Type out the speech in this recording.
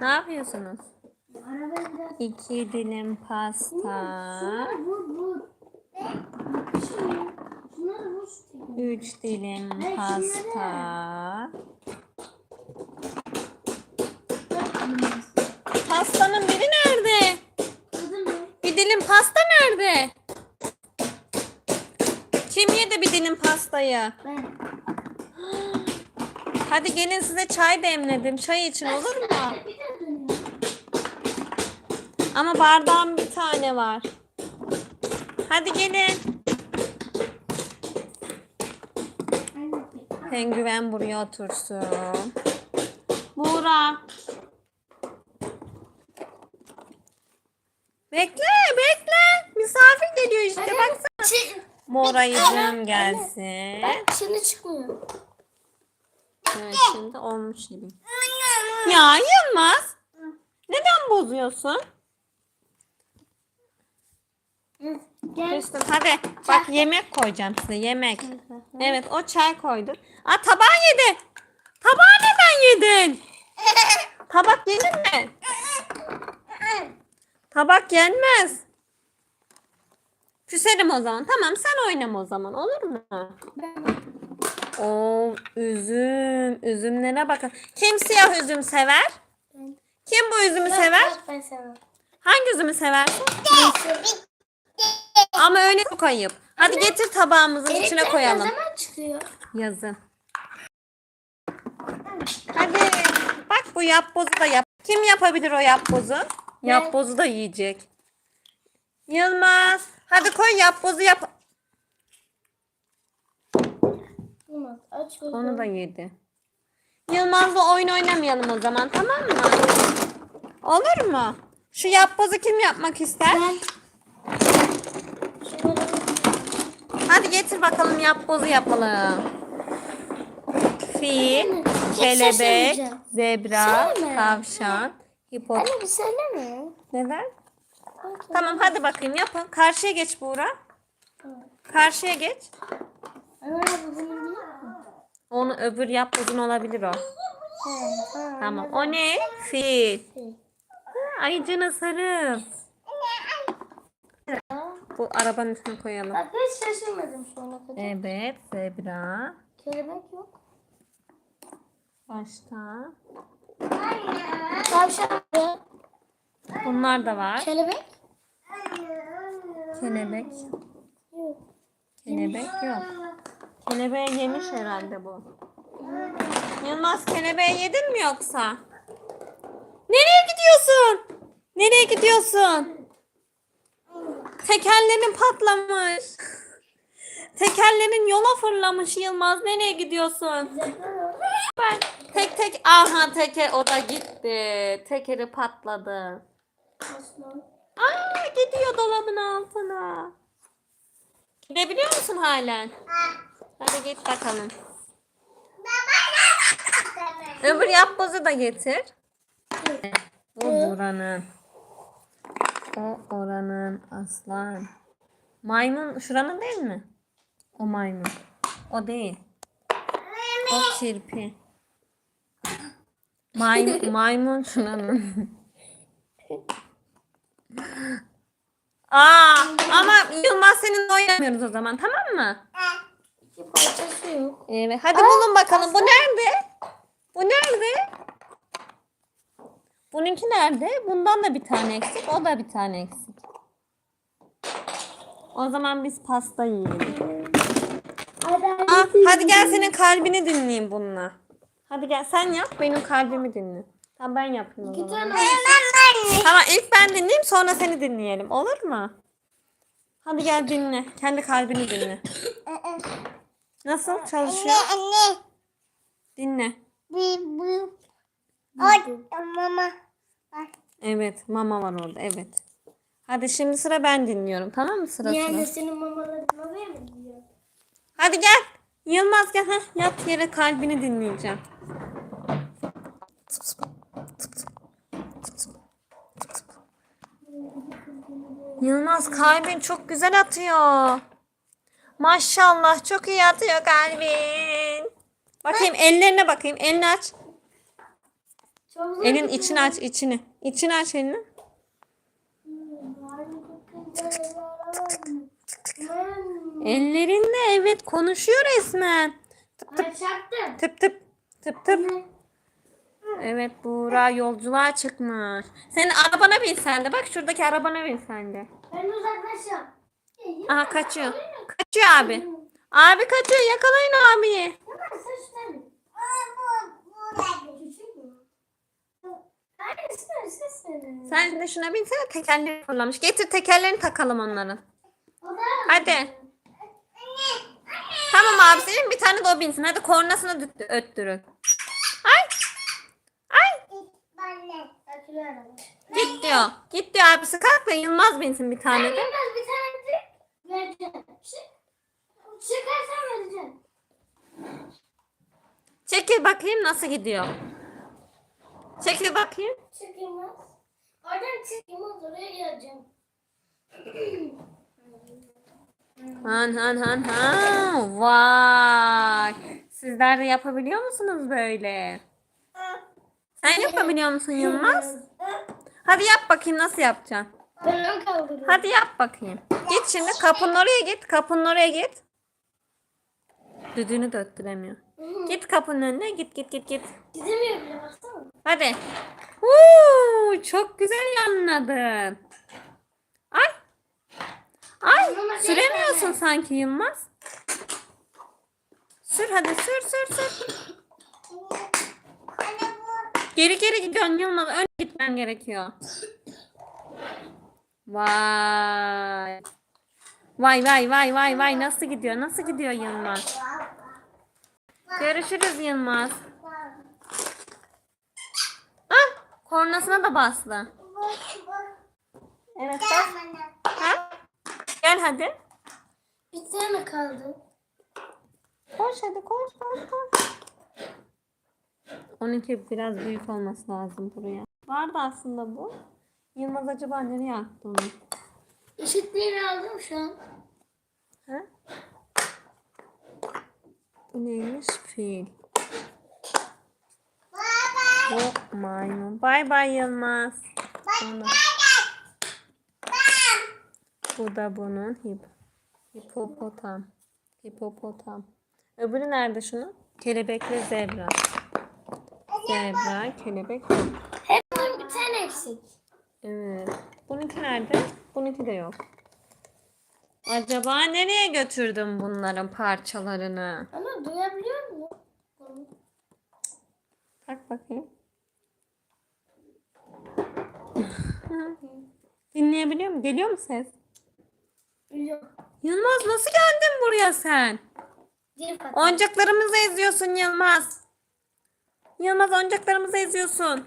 Ne yapıyorsunuz? İki dilim pasta. Üç dilim pasta. Pastanın biri nerede? Bir dilim pasta nerede? Kim yedi bir dilim pastayı? Ben. Hadi gelin size çay demledim. Çay için olur mu? Ama bardağım bir tane var. Hadi gelin. Penguen buraya otursun. Buğra. Bekle bekle. Misafir geliyor işte baksana. Çı- Morayıcım gelsin. Çını çıkmıyor. Evet şimdi olmuş gibi. Ya Yılmaz. Neden bozuyorsun? Gel. Küstüm. Hadi bak yemek koyacağım size yemek. Evet o çay koydu. Aa tabağı yedi. Tabağı neden yedin? Tabak yenir mi? Tabak yenmez. Küserim o zaman. Tamam sen oynama o zaman olur mu? Ben. Oo üzüm. Üzümlere bakın. Kim siyah üzüm sever? Kim bu üzümü sever? Ben severim. Hangi üzümü seversin? Ama öyle çok ayıp. Hadi getir tabağımızın içine koyalım. Ne zaman çıkıyor? Yazın. Hadi. Bak bu yapbozu da yap. Kim yapabilir o yapbozu? Yapbozu da yiyecek. Yılmaz. Hadi koy yapbozu yap. Yılmaz aç gözünü. Onu da yedi. Yılmaz'la oyun oynamayalım o zaman tamam mı? Olur mu? Şu yapbozu kim yapmak ister? Ben. Hadi getir bakalım yapbozu yapalım. Fil, hiç kelebek, zebra, Söyleme. tavşan, hipot. Anne bir söyleme. Neden? Tamam hadi bakayım yapın. Karşıya geç Buğra. Karşıya geç. Anne abi bunu? Onu öbür yapbozun olabilir o. Tamam. O ne? Fil. Ayıcını sarı. Bu arabanın üstüne koyalım. Bak hiç şaşırmadım şu ana kadar. Evet zebra. Kelebek yok. Başka. Tavşan. Bunlar da var. Kelebek? Kelebek. Yok. Kelebek yok. Kelebeği yemiş herhalde bu. Yılmaz kelebeği yedin mi yoksa? Nereye gidiyorsun? Nereye gidiyorsun? Tekerlerin patlamış. Tekerlerin yola fırlamış Yılmaz. Nereye gidiyorsun? Ben tek tek aha teker o da gitti. Tekeri patladı. Aa gidiyor dolabın altına. Gidebiliyor musun halen? Hadi git bakalım. Öbür yapbozu da getir. Bu buranın. O oranın aslan. Maymun şuranın değil mi? O maymun. O değil. O kirpi. May, maymun şuranın. Aa, ama Yılmaz seninle oynamıyoruz o zaman tamam mı? İki parçası yok. Evet. Hadi bulun bakalım. Bu nerede? Bu nerede? Bununki nerede? Bundan da bir tane eksik. O da bir tane eksik. O zaman biz pasta yiyelim. Hadi Aa, hadi gel senin kalbini dinleyeyim bununla. Hadi gel sen yap benim kalbimi dinle. Tamam ben yapayım o zaman. Tamam ilk ben dinleyeyim sonra seni dinleyelim. Olur mu? Hadi gel dinle. Kendi kalbini dinle. Nasıl çalışıyor? Anne, Dinle. bir. Ay, mama. Evet mama var orada evet. Hadi şimdi sıra ben dinliyorum tamam mı sıra sıra. Yani senin mamaların oraya mı gidiyor? Hadi gel. Yılmaz gel. Heh, yat yere kalbini dinleyeceğim. Yılmaz kalbin çok güzel atıyor. Maşallah çok iyi atıyor kalbin. Bakayım ellerine bakayım. Elini aç. Elin içini aç içini. İçini aç elini. Ellerinde evet konuşuyor resmen. Ay çarptım. Tıp tıp tıp tıp. Evet Buğra yolculuğa çıkmış. Senin arabana bin sen de. Bak şuradaki arabana bin sen de. Ben uzaklaşacağım. Aha kaçıyor. Kaçıyor abi. Abi kaçıyor. Yakalayın abiyi. Sen de şuna binsene tekerleri fırlamış. Getir tekerlerini takalım onların. Hadi. Tamam abi senin bir tane de o binsin. Hadi kornasını öttürün. Ay. Ay. Git diyor. Git diyor abisi. Kalk da Yılmaz binsin bir tane de. Yılmaz bir tane. Çık. Çıkarsan vereceğim. Çekil bakayım nasıl gidiyor. Çekil bakayım. Çık Yılmaz. Oradan çık Yılmaz oraya geleceğim. Han han han han. Vay. Sizler de yapabiliyor musunuz böyle? Sen yapabiliyor musun Yılmaz? Hadi yap bakayım nasıl yapacaksın. Ben onu kaldırıyorum. Hadi yap bakayım. Git şimdi kapının oraya git. Kapının oraya git. Düdüğünü de öttüremiyor. Git kapının önüne git git git git. Gidemiyor bile baksana. Hadi. Huu, çok güzel yanladın. Ay. Ay süremiyorsun sanki Yılmaz. Sür hadi sür sür sür. Geri geri gidiyorsun Yılmaz. Ön gitmen gerekiyor. Vay. Vay vay vay vay vay nasıl gidiyor? Nasıl gidiyor Yılmaz? Görüşürüz Yılmaz. Ah, kornasına da bastı. Evet bas. Ha? Gel hadi. Bir tane kaldı. Koş hadi koş koş koş. Onunki biraz büyük olması lazım buraya. Vardı aslında bu. Yılmaz acaba nereye attı onu? Eşitliğini aldım şu an. Ha? Bu neymiş? Fil. Bu maymun. Bay bay Yılmaz. Sonra- Bu da bunun hip. Hipopotam. Hipopotam. Öbürü nerede şunun? Kelebekle zebra. Zebra, kelebek yok. Hep bunun bir tane eksik. Evet. Bununki nerede? Bununki de yok. Acaba nereye götürdüm bunların parçalarını? Ama duyabiliyor musun? Tak bakayım. Dinleyebiliyor musun? Geliyor mu ses? Yok. Yılmaz nasıl geldin buraya sen? Oyuncaklarımızı eziyorsun Yılmaz. Yılmaz oyuncaklarımızı eziyorsun.